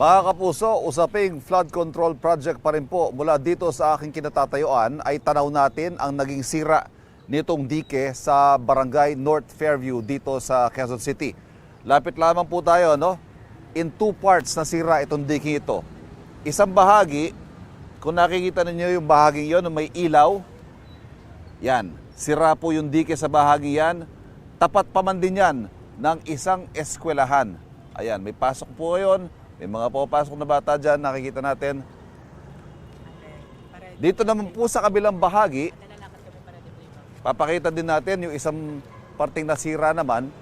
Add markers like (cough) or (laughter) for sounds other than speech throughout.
Mga kapuso, usaping flood control project pa rin po mula dito sa aking kinatatayuan ay tanaw natin ang naging sira nitong dike sa barangay North Fairview dito sa Quezon City. Lapit lamang po tayo, no? In two parts na sira itong dike ito. Isang bahagi, kung nakikita ninyo yung bahaging yon may ilaw, yan, sira po yung dike sa bahagi yan. Tapat pa man din yan ng isang eskwelahan. Ayan, may pasok po yon. May mga pupasok na bata dyan, nakikita natin. Dito naman po sa kabilang bahagi, papakita din natin yung isang parting nasira naman.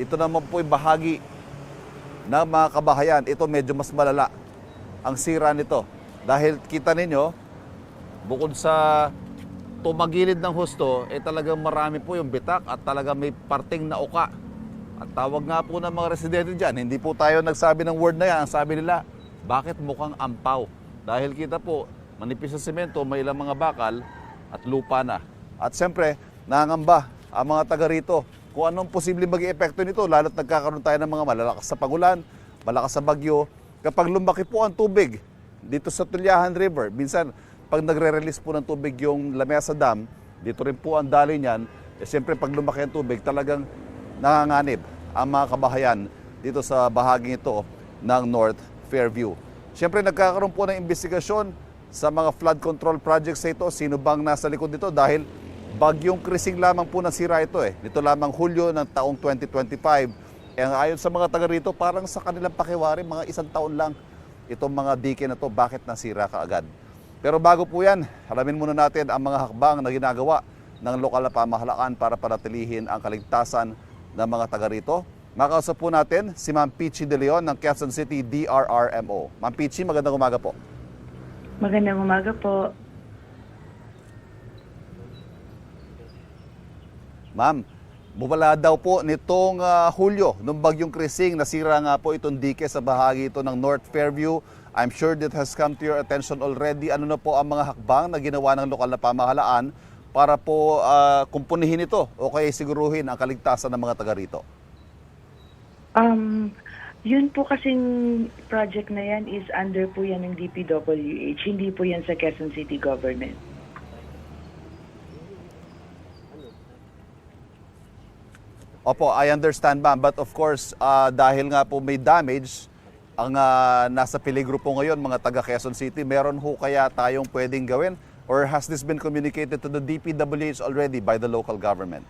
Ito naman po yung bahagi ng mga kabahayan. Ito medyo mas malala ang sira nito. Dahil kita ninyo, bukod sa tumagilid ng husto, eh talagang marami po yung bitak at talagang may parting na uka. At tawag nga po ng mga residente dyan, hindi po tayo nagsabi ng word na yan. Ang sabi nila, bakit mukhang ampaw? Dahil kita po, manipis sa semento, may ilang mga bakal at lupa na. At siyempre, nangamba ang mga taga rito kung anong posibleng maging epekto nito, lalo't nagkakaroon tayo ng mga malalakas sa pagulan, malakas sa bagyo. Kapag lumaki po ang tubig dito sa Tulyahan River, minsan pag nagre-release po ng tubig yung Lamesa Dam, dito rin po ang daloy niyan. Eh, siyempre pag lumaki ang tubig, talagang nanganganib ang mga kabahayan dito sa bahaging ito ng North Fairview. Siyempre nagkakaroon po ng investigasyon sa mga flood control projects na ito. Sino bang nasa likod nito? Dahil bagyong krising lamang po nasira ito eh. Nito lamang Hulyo ng taong 2025. Eh, ayon sa mga taga rito, parang sa kanilang pakiwari, mga isang taon lang itong mga dike na to, bakit nasira kaagad. Pero bago po yan, alamin muna natin ang mga hakbang na ginagawa ng lokal na pamahalaan para panatilihin ang kaligtasan ng mga taga rito. Makausap po natin si Ma'am Pichi De Leon ng Quezon City DRRMO. Ma'am Pichi, magandang umaga po. Magandang umaga po. Ma'am, bumala daw po nitong ah, Hulyo, nung bagyong Krising, nasira nga po itong dike sa bahagi ito ng North Fairview. I'm sure that has come to your attention already. Ano na po ang mga hakbang na ginawa ng lokal na pamahalaan para po ah, kumpunihin ito o kaya siguruhin ang kaligtasan ng mga taga rito? Um, yun po kasing project na yan is under po yan ng DPWH, hindi po yan sa Quezon City Government. Opo, I understand ma'am. But of course, ah, dahil nga po may damage, ang ah, nasa peligro po ngayon, mga taga Quezon City, meron ho kaya tayong pwedeng gawin? Or has this been communicated to the DPWH already by the local government?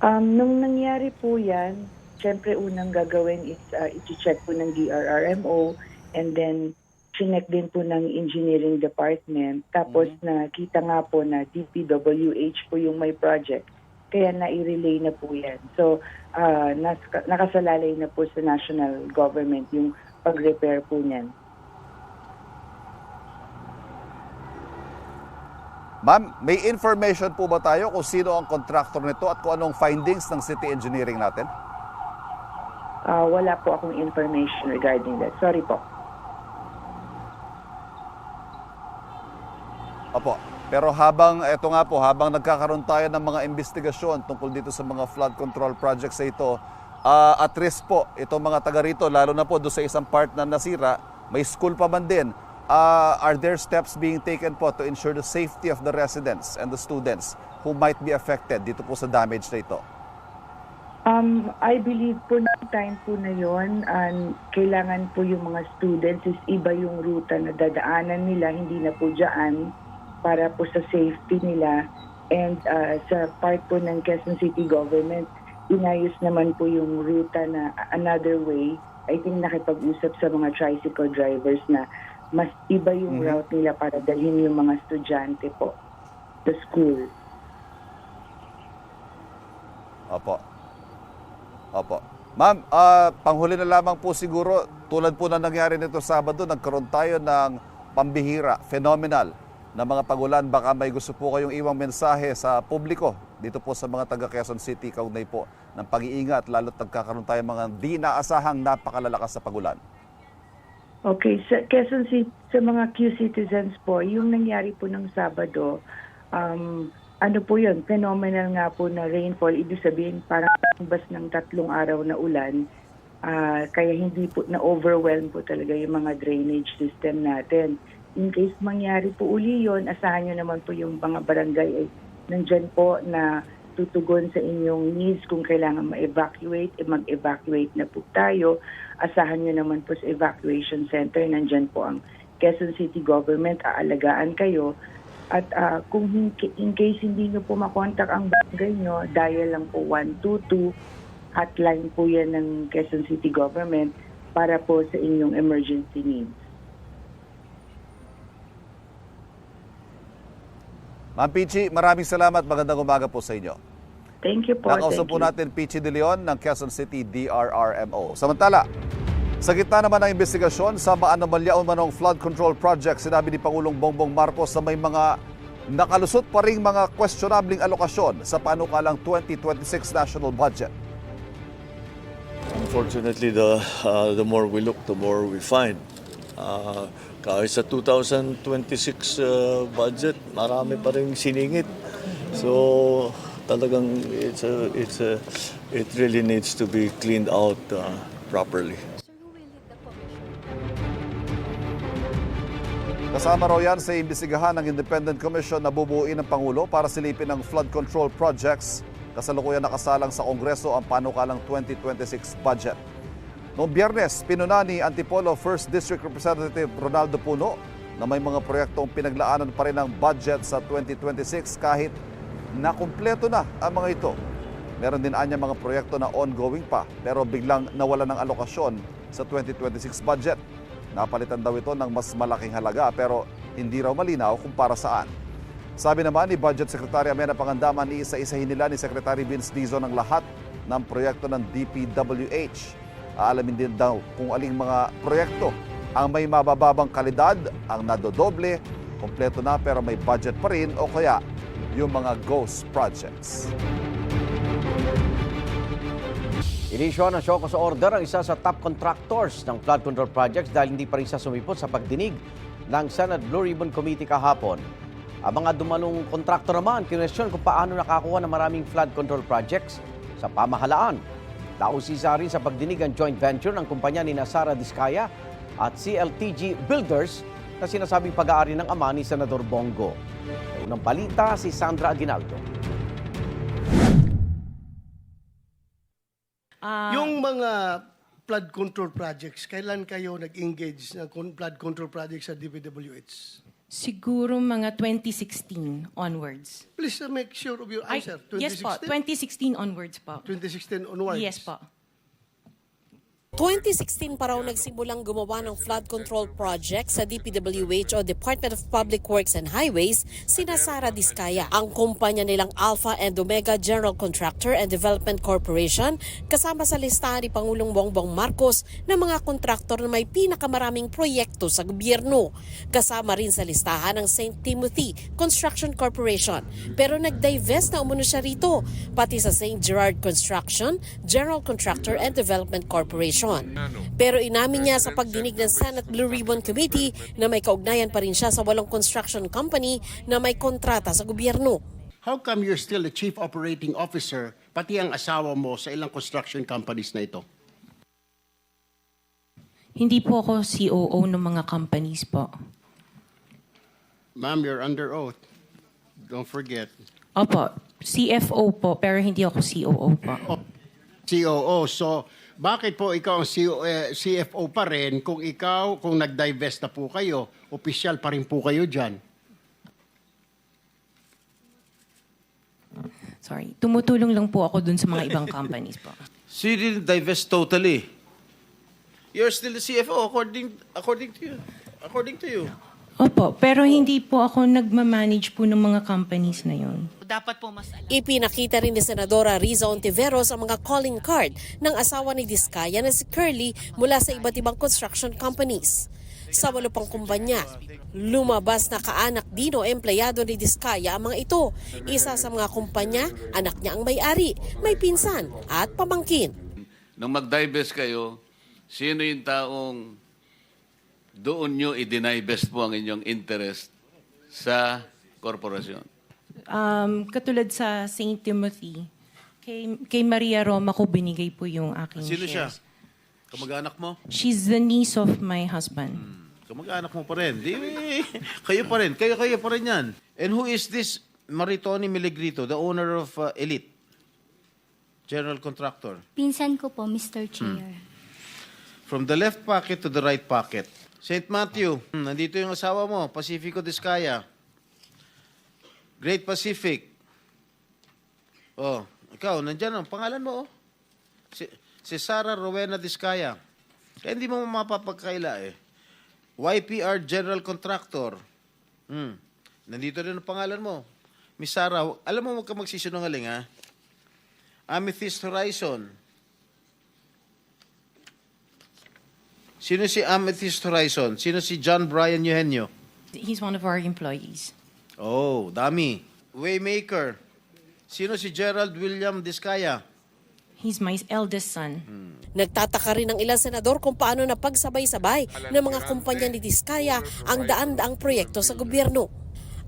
Um, nung nangyari po yan, syempre unang gagawin is uh, i-check po ng DRRMO and then chinek din po ng engineering department. Tapos nakita nga po na DPWH po yung may project. Kaya na-relay na po yan. So, uh, nas- nakasalalay na po sa national government yung pag-repair po niyan. Ma'am, may information po ba tayo kung sino ang contractor nito at kung anong findings ng city engineering natin? Ah, wala po akong information regarding that. Sorry po. Opo. Pero habang, eto nga po, habang nagkakaroon tayo ng mga investigasyon tungkol dito sa mga flood control projects na ito, ah, at risk po itong mga taga rito, lalo na po doon sa isang part na nasira, may school pa man din. Ah, are there steps being taken po to ensure the safety of the residents and the students who might be affected dito po sa damage na ito? Um, I believe po na time po na yon, um, kailangan po yung mga students is iba yung ruta na dadaanan nila, hindi na po dyan para po sa safety nila. And uh, sa part po ng Quezon City government, inayos naman po yung ruta na another way. I think nakipag-usap sa mga tricycle drivers na mas iba yung Mhm. route nila para dalhin yung mga estudyante po sa school. Opo. Opo. Ma'am, ah, panghuli na lamang po siguro, tulad po na nangyari nito Sabado, nagkaroon tayo ng pambihira, phenomenal na mga pagulan. Baka may gusto po kayong iwang mensahe sa publiko dito po sa mga taga Quezon City, kaugnay po ng pag-iingat, lalo't nagkakaroon tayo mga di naasahang napakalalakas sa pagulan. Okay, sa Quezon City, sa mga Q citizens po, yung nangyari po ng Sabado, um, ano po yun, phenomenal nga po na rainfall. Ibig sabihin, parang bas ng tatlong araw na ulan. Ah, kaya hindi po na-overwhelm po talaga yung mga drainage system natin. In case mangyari po uli yun, asahan nyo naman po yung mga barangay ay nandyan po na tutugon sa inyong needs kung kailangan ma-evacuate, eh mag-evacuate na po tayo. Asahan nyo naman po sa evacuation center, nandyan po ang Quezon City Government, aalagaan kayo. At ah, kung hin- in case hindi nyo po makontak ang barangay nyo, dial lang po 122 hotline po yan ng Quezon City Government para po sa inyong emergency needs. Ma'am Pichi, maraming salamat. Magandang umaga po sa inyo. Thank you po. Nakausap po you. natin Pichi De Leon ng Quezon City DRRMO. Samantala, sa gitna naman ng investigasyon sa maanomalya o manong flood control project, sinabi ni Pangulong Bongbong Marcos na may mga nakalusot pa ring mga questionabling alokasyon sa panukalang 2026 national budget. Unfortunately, the uh, the more we look, the more we find. Uh, kahit sa 2026 uh, budget, marami pa rin siningit. So, talagang it's a, it's a, it really needs to be cleaned out uh, properly. Kasama raw yan sa imbestigahan ng Independent Commission na bubuuin ng Pangulo para silipin ang flood control projects. Kasalukuyan nakasalang sa Kongreso ang panukalang 2026 budget. Noong biyernes, pinuna ni Antipolo 1st District Representative Ronaldo Puno na may mga proyektong pinaglaanan pa rin ng budget sa 2026 kahit nakumpleto na ang mga ito. Meron din anya mga proyekto na ongoing pa pero biglang nawala ng alokasyon sa 2026 budget. Napalitan daw ito ng mas malaking halaga pero hindi raw malinaw kung para saan. Sabi naman ni Budget Secretary Amena Pangandaman, iisa-isahin nila ni Secretary Vince Dizon ang lahat ng proyekto ng DPWH. Aalamin din daw kung aling mga proyekto ang may mabababang kalidad, ang nadodoble, kompleto na pero may budget pa rin o kaya yung mga ghost projects. Inisyo ng show sa order ang isa sa top contractors ng flood control projects dahil hindi pa rin siya sumipot sa pagdinig ng Senate Blue Ribbon Committee kahapon. Ang mga dumanong kontraktor naman, kinwestiyon kung paano nakakuha ng maraming flood control projects sa pamahalaan. Nausisa rin sa pagdinig ang joint venture ng kumpanya ni Sara Diskaya at CLTG Builders na sinasabing pag-aari ng ama ni Senador Bongo. Unang balita si Sandra Aguinaldo. Yung mga flood control projects, kailan kayo nag-engage ng con- flood control projects sa DPWH? Siguro mga 2016 onwards. Please uh, make sure of your Ay, answer. yes po, 2016 onwards po. 2016 onwards. Yes po. 2016 pa raw nagsimulang gumawa ng flood control project sa DPWH o Department of Public Works and Highways, sina Sara Diskaya. Ang kumpanya nilang Alpha and Omega General Contractor and Development Corporation kasama sa listahan ni Pangulong Bongbong Marcos ng mga kontraktor na may pinakamaraming proyekto sa gobyerno. Kasama rin sa listahan ng St. Timothy Construction Corporation. Pero nag-divest na umuno siya rito, pati sa St. Gerard Construction, General Contractor and Development Corporation. Pero inamin niya sa pagdinig ng Senate Blue Ribbon Committee na may kaugnayan pa rin siya sa walong construction company na may kontrata sa gobyerno. How come you're still the chief operating officer, pati ang asawa mo sa ilang construction companies na ito? Hindi po ako COO ng mga companies po. Ma'am, you're under oath. Don't forget. Opo, CFO po, pero hindi ako COO po. COO. So, bakit po ikaw ang CO, eh, CFO pa rin kung ikaw, kung nag-divest na po kayo, opisyal pa rin po kayo dyan? Sorry. Tumutulong lang po ako dun sa mga ibang (laughs) companies po. So you didn't divest totally. You're still the CFO according according to you. According to you. Opo, pero hindi po ako nagmamanage po ng mga companies na yun. Ipinakita rin ni Senadora Riza Ontiveros ang mga calling card ng asawa ni Diskaya na si Curly mula sa iba't ibang construction companies. Sa walo pang kumpanya, lumabas na kaanak din o empleyado ni Diskaya ang mga ito. Isa sa mga kumpanya, anak niya ang may-ari, may pinsan at pamangkin. Nung mag-divest kayo, sino yung taong doon nyo i-deny-best po ang inyong interest sa korporasyon? Um, katulad sa St. Timothy, kay, kay Maria Roma ko binigay po yung aking Sino siya? shares. Kamag-anak mo? She's the niece of my husband. Kamag-anak mo pa rin. Di, (laughs) kayo pa rin. Kayo, kayo pa rin yan. And who is this Maritoni Miligrito, the owner of uh, Elite? General Contractor. Pinsan ko po, Mr. Chair. From the left pocket to the right pocket. St. Matthew, hmm, nandito yung asawa mo, Pacifico Discaya. Great Pacific. Oh, ikaw, nandyan ang pangalan mo, oh. Si, si Sarah Rowena Discaya. Kaya hindi mo mapapagkaila eh. YPR General Contractor. Hmm. Nandito rin ang pangalan mo. Miss Sarah, alam mo huwag ka magsisinungaling ha. Amethyst Horizon. Sino si Amethyst Horizon? Sino si John Brian Eugenio? He's one of our employees. Oh, dami. Waymaker. Sino si Gerald William Discaya? He's my eldest son. Nagtataka rin ng ilang senador kung paano napagsabay-sabay ng mga kumpanya ni Diskaya ang daan-daang proyekto sa gobyerno.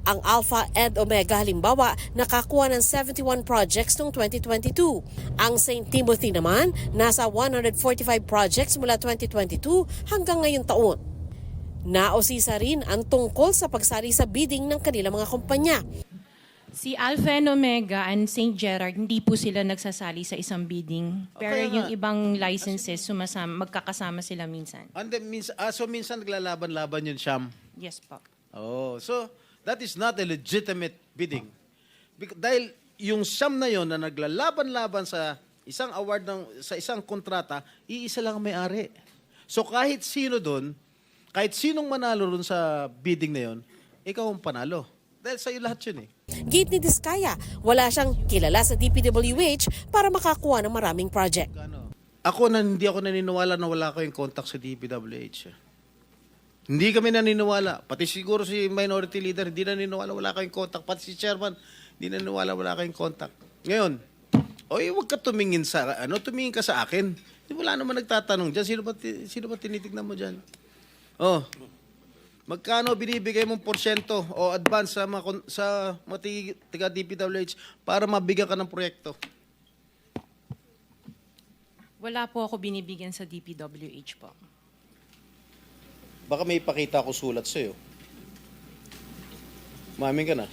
Ang Alpha and Omega halimbawa nakakuha ng 71 projects noong 2022. Ang St. Timothy naman nasa 145 projects mula 2022 hanggang ngayong taon. Naosisa rin ang tungkol sa pagsali sa bidding ng kanilang mga kumpanya. Si Alpha and Omega and St. Gerard, hindi po sila nagsasali sa isang bidding. Pero Okay yung nga. ibang licenses, sumasama, magkakasama sila minsan. And then, minsan, ah, so minsan naglalaban-laban yun, Sham. Yes po. Oh, so that is not a legitimate bidding. Bec- dahil yung Sham na yon na naglalaban-laban sa isang award ng sa isang kontrata, iisa lang ang may-ari. So kahit sino doon, kahit sinong manalo doon sa bidding na yon, ikaw ang panalo. Dahil sa'yo lahat yun eh. Gate ni Diskaya, wala siyang kilala sa DPWH para makakuha ng maraming project. Ako na hindi ako naniniwala na wala kayong contact sa DPWH. Hindi kami naniniwala. Pati siguro si minority leader, hindi naniniwala wala kayong contact. Pati si chairman, hindi naniniwala wala kayong contact. Ngayon, oy, wag ka tumingin sa, ano, tumingin ka sa akin. Wala naman nagtatanong dyan. Sino ba, sino ba tinitignan mo dyan? Oh, magkano binibigay mong porsyento o advance sa mga, kon- sa mga tig- tiga DPWH para mabigyan ka ng proyekto? Wala po ako binibigyan sa DPWH po. Baka may ipakita ako sulat sa'yo. Mamin ka na.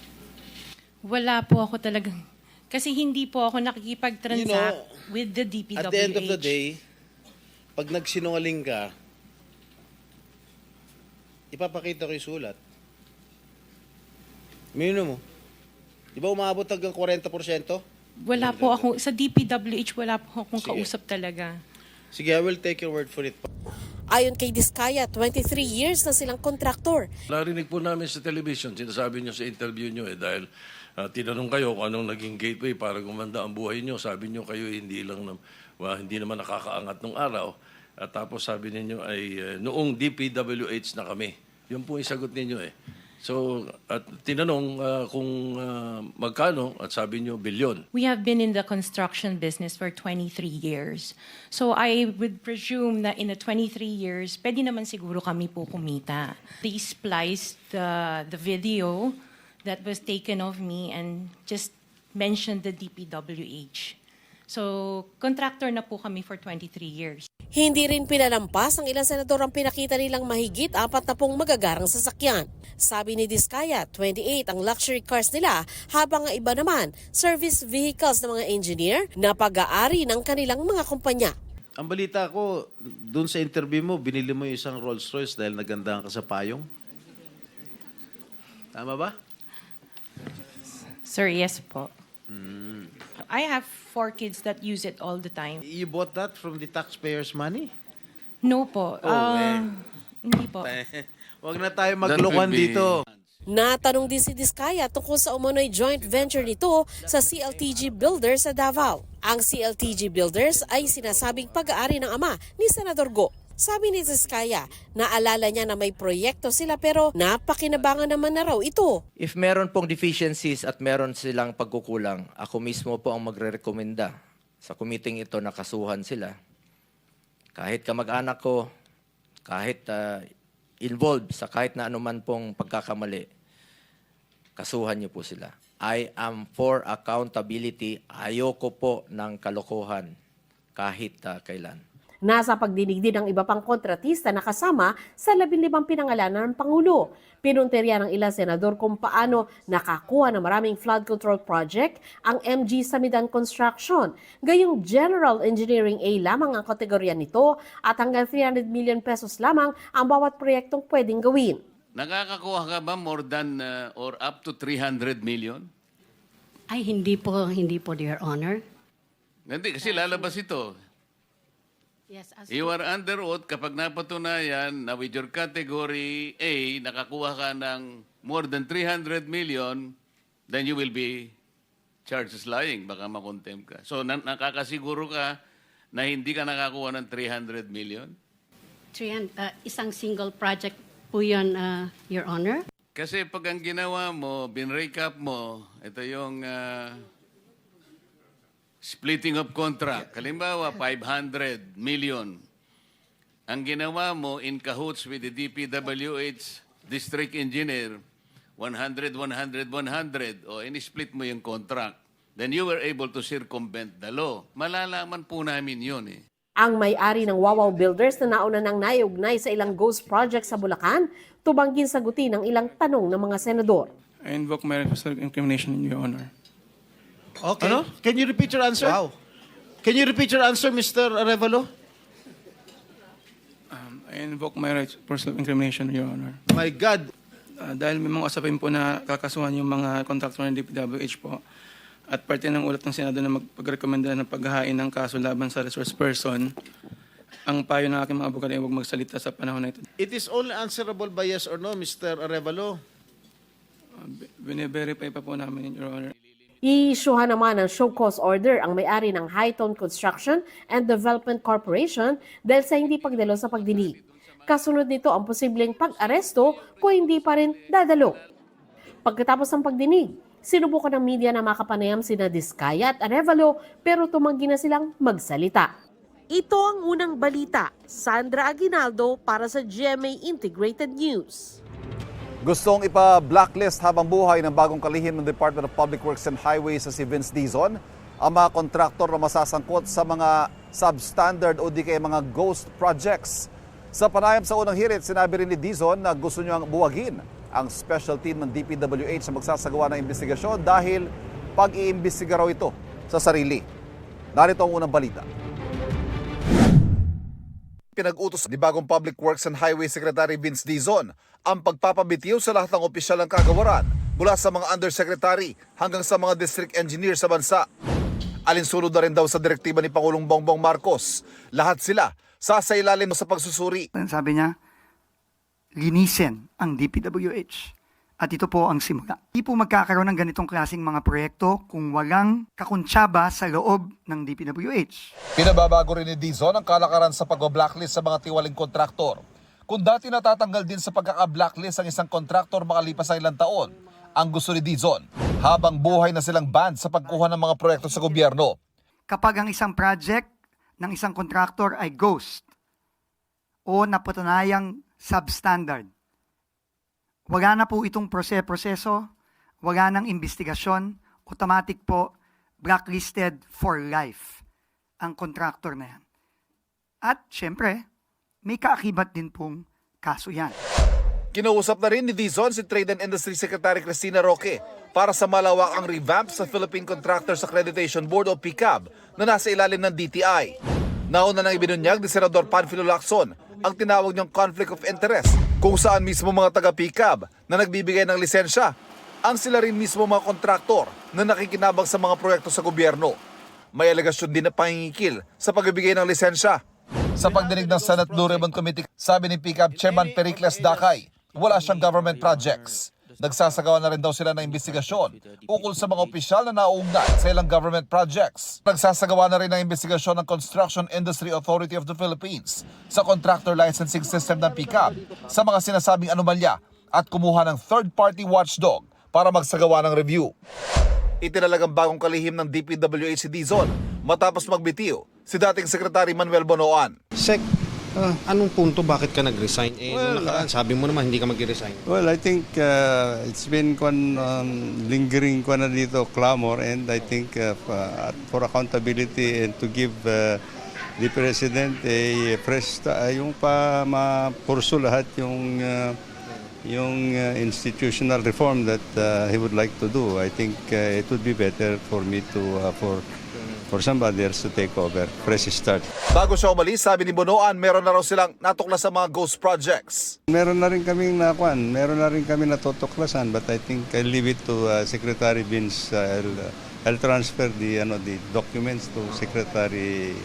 Wala po ako talagang... Kasi hindi po ako nakikipag-transact You know, with the DPWH. At the end of the day, pag nagsinungaling ka, ipapakita ko yung sulat. Mino mo. Di ba umabot hanggang 40%? Wala po ako, sa DPWH wala po akong Sige. kausap talaga. Sige, I will take your word for it. Ayon kay Diskaya, 23 years na silang kontraktor. Narinig po namin sa television, sinasabi nyo sa interview nyo eh, dahil ah, tinanong kayo kung anong naging gateway para gumanda ang buhay nyo. Sabi nyo kayo hindi lang na, well, hindi naman nakakaangat nung araw. At tapos sabi ninyo ay eh, noong DPWH na kami. Yun po yung sagot ninyo eh. So, at tinanong ah, kung ah, magkano at sabi nyo bilyon. We have been in the construction business for 23 years. So I would presume that in the 23 years, pwede naman siguro kami po kumita. They spliced the, the video that was taken of me and just mentioned the DPWH. So, contractor na po kami for 23 years. Hindi rin pinalampas ng ilang senador ang pinakita nilang mahigit apat na pong magagarang sasakyan. Sabi ni Diskaya, 28 ang luxury cars nila habang ang iba naman service vehicles ng mga engineer na pag-aari ng kanilang mga kumpanya. Ang balita ko, dun sa interview mo, binili mo yung isang Rolls Royce dahil nagandahan ka sa payong. Tama ba? Sir, yes po. I have four kids that use it all the time. You bought that from the taxpayers' money? No po. Oh, Ah, Hindi po. (laughs) Huwag na tayo be- dito. Natanong din si Diskaya tungkol sa umano'y joint venture nito sa CLTG Builders sa Davao. Ang CLTG Builders ay sinasabing pag-aari ng ama ni Senador Go. Sabi ni Diskaya, naalala niya na may proyekto sila pero napakinabangan naman na raw ito. If meron pong deficiencies at meron silang pagkukulang, ako mismo po ang magre-rekomenda sa kumiting ito na kasuhan sila. Kahit kamag-anak ko, kahit ah, involved sa kahit na anuman pong pagkakamali, kasuhan niyo po sila. I am for accountability. Ayoko po ng kalokohan kahit ah, kailan. Nasa pagdinig din ang iba pang kontratista na kasama sa labinlimang pinangalanan ng Pangulo. Pinunterya ng ilang senador kung paano nakakuha ng maraming flood control project ang MG Samidan Construction. Gayong General Engineering A lamang ang kategorya nito at hanggang 300 million pesos lamang ang bawat proyektong pwedeng gawin. Nakakakuha ka ba more than uh, or up to 300 million? Ay, hindi po, hindi po, Your Honor. Hindi, kasi lalabas ito. Yes, as You are under oath kapag napatunayan na with your category A, nakakuha ka ng more than 300 million, then you will be charged as lying. Baka makontem ka. So, na- nakakasiguro ka na hindi ka nakakuha ng 300 million? 300, uh, isang single project po yun, uh, Your Honor. Kasi pag ang ginawa mo, binrecap mo, ito yung ah, splitting of contract. Halimbawa, 500 million. Ang ginawa mo in cahoots with the DPWH district engineer, 100, 100, 100, o in-split mo yung contract. Then you were able to circumvent the law. Malalaman po namin yun eh. Ang may-ari ng Wawaw Builders na nauna nang naiugnay sa ilang ghost projects sa Bulacan, tubangging sagutin ang ilang tanong ng mga senador. I invoke my self-incrimination, Your Honor. Okay. Can you repeat your answer? Wow. Can you repeat your answer, Mr. Arevalo? Um, I invoke my right for self-incrimination, Your Honor. My God. Uh, dahil may mga usapin po na kakasuhan yung mga contractor ng DPWH po at parte ng ulat ng Senado na magpagrekomenda ng paghahain ng kaso laban sa resource person, ang payo ng aking mga abogado ay huwag magsalita sa panahon na ito. It is only answerable by yes or no, Mr. Arevalo. Uh, Bine-verify pa po namin, Your Honor. Iisyuhan naman ng show cause order ang may-ari ng Hightone Construction and Development Corporation dahil sa hindi pagdalo sa pagdinig. Kasunod nito ang posibleng pag-aresto kung hindi pa rin dadalo. Pagkatapos ng pagdinig, sinubukan ng media na makapanayam sina Diskaya at Arevalo pero tumanggi na silang magsalita. Ito ang unang balita. Sandra Aguinaldo para sa GMA Integrated News. Gustong ipa-blacklist habang buhay ng bagong kalihim ng Department of Public Works and Highways sa si Vince Dizon ang mga kontraktor na masasangkot sa mga substandard o di kaya mga ghost projects. Sa panayam sa unang hirit, sinabi rin ni Dizon na gusto niyang buwagin ang special team ng DPWH na magsasagawa ng investigasyon dahil pag-iimbestiga raw ito sa sarili. Narito ang unang balita. Pinag-utos ni bagong Public Works and Highway Secretary Vince Dizon ang pagpapabitiw sa lahat ng opisyal ng kagawaran mula sa mga undersecretary hanggang sa mga district engineer sa bansa. Alinsunod na rin daw sa direktiba ni Pangulong Bongbong Marcos. Lahat sila sasailalim sa pagsusuri. Sabi niya, linisin ang DPWH. At ito po ang simula. Hindi po magkakaroon ng ganitong klaseng mga proyekto kung walang kakuntsaba sa loob ng DPWH. Pinababago rin ni Dizon ang kalakaran sa pag-blacklist sa mga tiwaling kontraktor. Kung dati natatanggal din sa pagkaka-blacklist ang isang kontraktor makalipas ang ilang taon, ang gusto ni Dizon, habang buhay na silang banned sa pagkuha ng mga proyekto sa gobyerno. Kapag ang isang project ng isang contractor ay ghost o napatunayang substandard, wala na po itong prose-proseso, wala nang investigasyon, automatic po blacklisted for life ang contractor na yan. At syempre, may kaakibat din pong kaso yan. Kinausap na rin ni Dizon si Trade and Industry Secretary Cristina Roque para sa malawakang revamp sa Philippine Contractors Accreditation Board o PCAB na nasa ilalim ng DTI. Nauna nang ibinunyag ni Senador Panfilo Lacson ang tinawag niyang conflict of interest kung saan mismo mga taga-PCAB na nagbibigay ng lisensya ang sila rin mismo mga kontraktor na nakikinabang sa mga proyekto sa gobyerno. May alegasyon din na pangingikil sa pagbibigay ng lisensya. Sa pagdinig ng Senate Blue Ribbon Committee, sabi ni PCAB Chairman Pericles Dakay, wala siyang government projects. Nagsasagawa na rin daw sila ng investigasyon ukol sa mga opisyal na nauugnay sa ilang government projects. Nagsasagawa na rin ng investigasyon ng Construction Industry Authority of the Philippines sa contractor licensing system ng PCAB sa mga sinasabing anomalya at kumuha ng third-party watchdog para magsagawa ng review. Itinalagang bagong kalihim ng DPWH si Dizon matapos magbitiw si dating Secretary Manuel Bonoan. Sec, ah, anong punto bakit ka nag-resign? Eh, nung nakaraan, sabi mo naman hindi ka mag-resign. Well, I think uh, it's been kwan, um, lingering kwa na dito clamor and I think uh, for, for accountability and to give uh, the President a fresh, ah, yung pa mapurso lahat yung uh, yung uh, institutional reform that uh, he would like to do. I think uh, it would be better for me to uh, for for somebody else to take over. Fresh start. Bago siya umalis, sabi ni Bonoan, meron na raw silang natuklas sa mga ghost projects. Meron na rin kaming nakuan, meron na rin kami natutuklasan but I think I'll leave it to uh, Secretary Vince. Uh, I'll, uh, I'll transfer the ano the documents to Secretary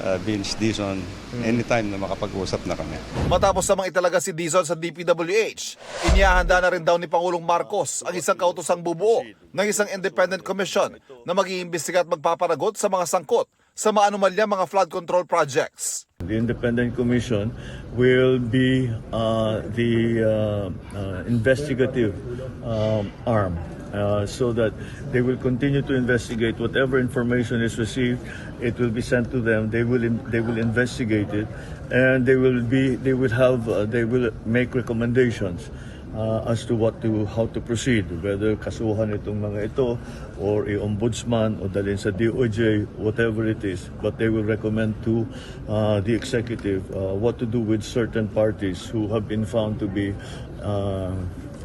uh, Vince Dizon anytime na makapag-usap na kami. Matapos namang italaga si Dizon sa DPWH, inihahanda na rin daw ni Pangulong Marcos ang isang kautosang bubuo ng isang independent commission na mag-iimbestiga at magpapanagot sa mga sangkot sa maanumalya mga flood control projects. The independent commission will be uh, the uh, uh, investigative um, arm uh, so that they will continue to investigate whatever information is received. It will be sent to them. They will they will investigate it, and they will be they will have uh, they will make recommendations. uh, as to what to how to proceed whether kasuhan itong mga ito or i-ombudsman o dalhin sa DOJ whatever it is but they will recommend to uh, the executive uh, what to do with certain parties who have been found to be uh,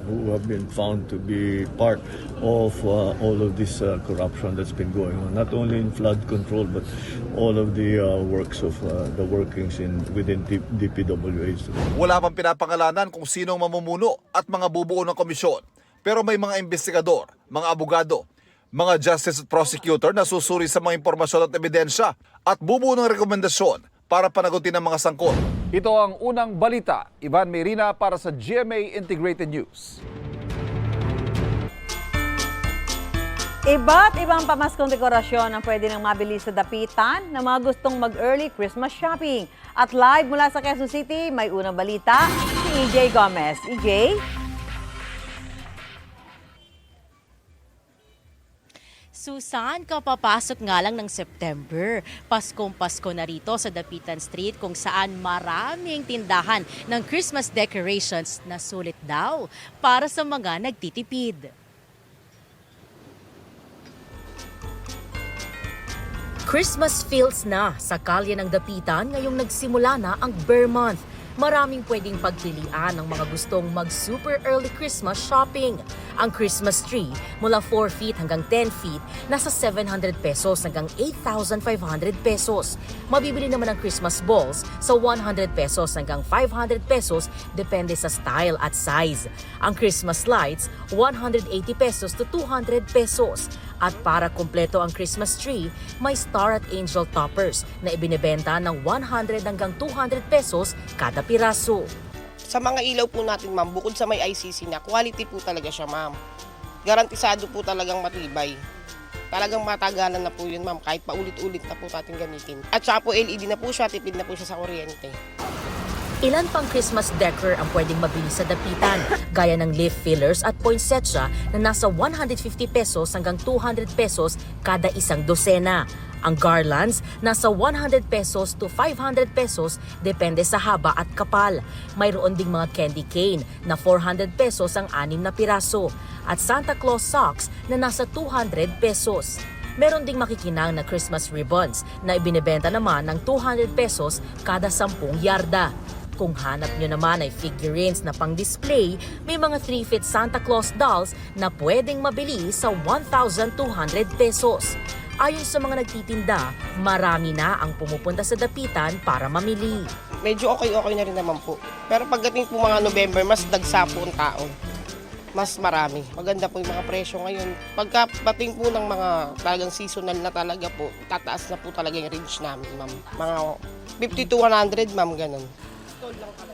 who have been found to be part of uh, all of this uh, corruption that's been going on, not only in flood control, but all of the uh, works of uh, the workings in within DPWH. Wala pang pinapangalanan kung sino ang mamumuno at mga bubuo ng komisyon. Pero may mga investigador, mga abogado, mga justice prosecutor na susuri sa mga impormasyon at ebidensya at bubuo ng rekomendasyon para panagutin ang mga sangkot. Ito ang unang balita. Ivan Merina para sa GMA Integrated News. Iba't ibang pamaskong dekorasyon ang pwede nang mabili sa dapitan ng mga gustong mag-early Christmas shopping. At live mula sa Quezon City, may unang balita si EJ Gomez. EJ? Susan, kapapasok nga lang ng September. Paskong Pasko na rito sa Dapitan Street kung saan maraming tindahan ng Christmas decorations na sulit daw para sa mga nagtitipid. Christmas feels na sa kalye ng Dapitan ngayong nagsimula na ang Bear Month. Maraming pwedeng pagpilian ng mga gustong mag-super early Christmas shopping. Ang Christmas tree mula 4 feet hanggang 10 feet nasa 700 pesos hanggang 8,500 pesos. Mabibili naman ang Christmas balls sa 100 pesos hanggang 500 pesos depende sa style at size. Ang Christmas lights 180 pesos to 200 pesos. At para kumpleto ang Christmas tree, may Star at Angel toppers na ibinebenta ng 100 hanggang 200 pesos kada piraso. Sa mga ilaw po natin, ma'am, bukod sa may ICC na, quality po talaga siya, ma'am. Garantisado po talagang matibay. Talagang matagalan na po yun, ma'am, kahit paulit-ulit na po natin gamitin. At saka po LED na po siya, tipid na po siya sa kuryente. Ilan pang Christmas decor ang pwedeng mabili sa dapitan, gaya ng leaf fillers at poinsettia na nasa 150 pesos hanggang 200 pesos kada isang dosena. Ang garlands, nasa 100 pesos to 500 pesos depende sa haba at kapal. Mayroon ding mga candy cane na 400 pesos ang anim na piraso at Santa Claus socks na nasa 200 pesos. Meron ding makikinang na Christmas ribbons na ibinebenta naman ng 200 pesos kada 10 yarda. Kung hanap nyo naman ay figurines na pang-display, may mga 3-feet Santa Claus dolls na pwedeng mabili sa 1,200 pesos. Ayon sa mga nagtitinda, marami na ang pumupunta sa dapitan para mamili. Medyo okay-okay na rin naman po. Pero pagdating po mga November, mas dagsa po ang tao. Mas marami. Maganda po yung mga presyo ngayon. Pagka pating po ng mga talagang seasonal na talaga po, tataas na po talaga yung range namin, ma'am. Mga 50 to 100, ma'am, ganun. con la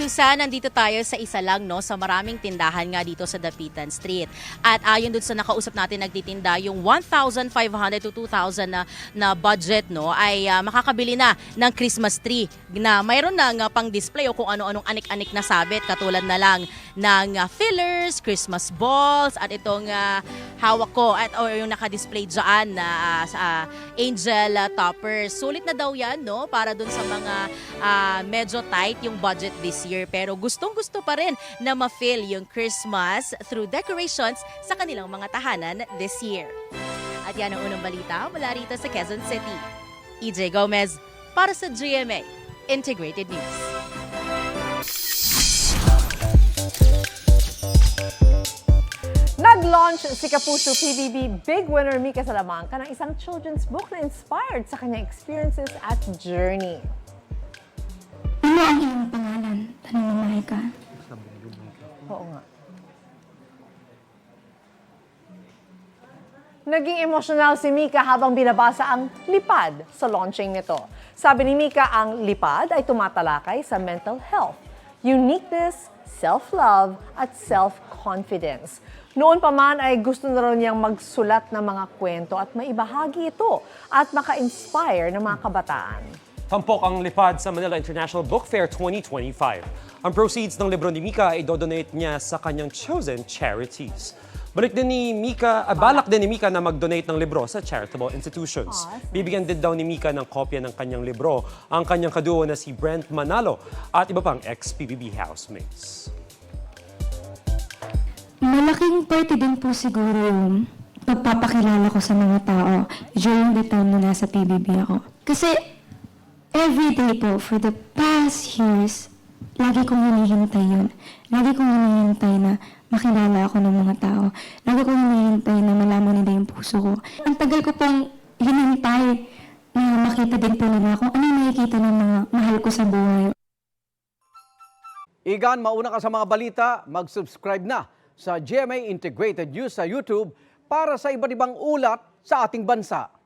Susan, nandito tayo sa isa lang no sa maraming tindahan nga dito sa Dapitan Street. At ayon dun sa nakausap natin nagtitinda, yung 1,500 to 2,000 na, na budget no ay ah, makakabili na ng Christmas tree na mayroon na nga pang display o kung ano-anong anik-anik na sabit katulad na lang ng ah, fillers, Christmas balls at itong ah, hawak ko at o yung naka-display diyan na ah, sa ah, angel ah, toppers. Sulit na daw 'yan no para dun sa mga ah, medyo tight yung budget this year pero gustong-gusto pa rin na ma-feel yung Christmas through decorations sa kanilang mga tahanan this year. At yan ang unang balita mula rito sa Quezon City. EJ Gomez para sa GMA Integrated News. Nag-launch si Kapuso PBB Big Winner Mika Salamanca ng isang children's book na inspired sa kanyang experiences at journey. Ano ang iyong pangalan? Tanong ni Maika. Oo nga. Naging emosyonal si Mika habang binabasa ang lipad sa launching nito. Sabi ni Mika, ang lipad ay tumatalakay sa mental health, uniqueness, self-love, at self-confidence. Noon pa man ay gusto na raw niyang magsulat ng mga kwento at maibahagi ito at maka-inspire ng mga kabataan. Tampok ang lipad sa Manila International Book Fair 2025. Ang proceeds ng libro ni Mika ay dodonate niya sa kanyang chosen charities. Balik din ni Mika, ah, balak din ni Mika na mag-donate ng libro sa charitable institutions. Bibigyan din daw ni Mika ng kopya ng kanyang libro ang kanyang kaduo na si Brent Manalo at iba pang ex-PBB housemates. Malaking parte din po siguro yung pagpapakilala ko sa mga tao during the time na nasa PBB ako. Kasi every day po, for the past years, lagi kong hinihintay yun. Lagi kong hinihintay na makilala ako ng mga tao. Lagi kong hinihintay na malaman nila yung puso ko. Ang tagal ko pong hinintay na makita din po nila kung ano nakikita ng mga mahal ko sa buhay. Igan, mauna ka sa mga balita, mag-subscribe na sa GMA Integrated News sa YouTube para sa iba't ibang ulat sa ating bansa.